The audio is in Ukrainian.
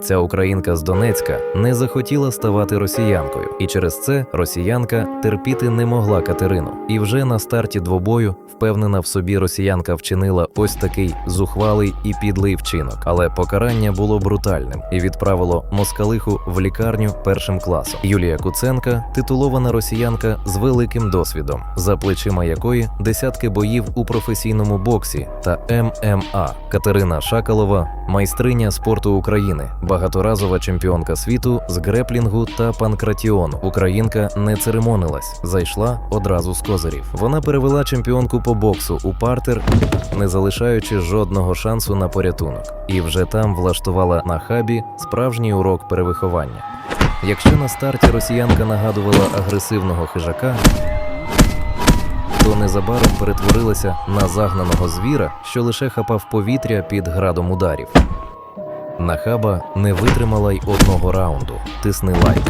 Ця українка з Донецька не захотіла ставати росіянкою, і через це росіянка терпіти не могла Катерину. І вже на старті двобою впевнена в собі росіянка вчинила ось такий зухвалий і підлий вчинок. Але покарання було брутальним і відправило москалиху в лікарню першим класом. Юлія Куценка титулована росіянка з великим досвідом, за плечима якої десятки боїв у професійному боксі та ММА. Катерина Шакалова, майстриня спорту України, багаторазова чемпіонка світу з греплінгу та панкратіону. Українка не церемонилась, зайшла одразу з козирів. Вона перевела чемпіонку по боксу у партер, не залишаючи жодного шансу на порятунок, і вже там влаштувала на хабі справжній урок перевиховання. Якщо на старті росіянка нагадувала агресивного хижака, то незабаром перетворилася на загнаного звіра, що лише хапав повітря під градом ударів. Нахаба не витримала й одного раунду. Тисни лайк.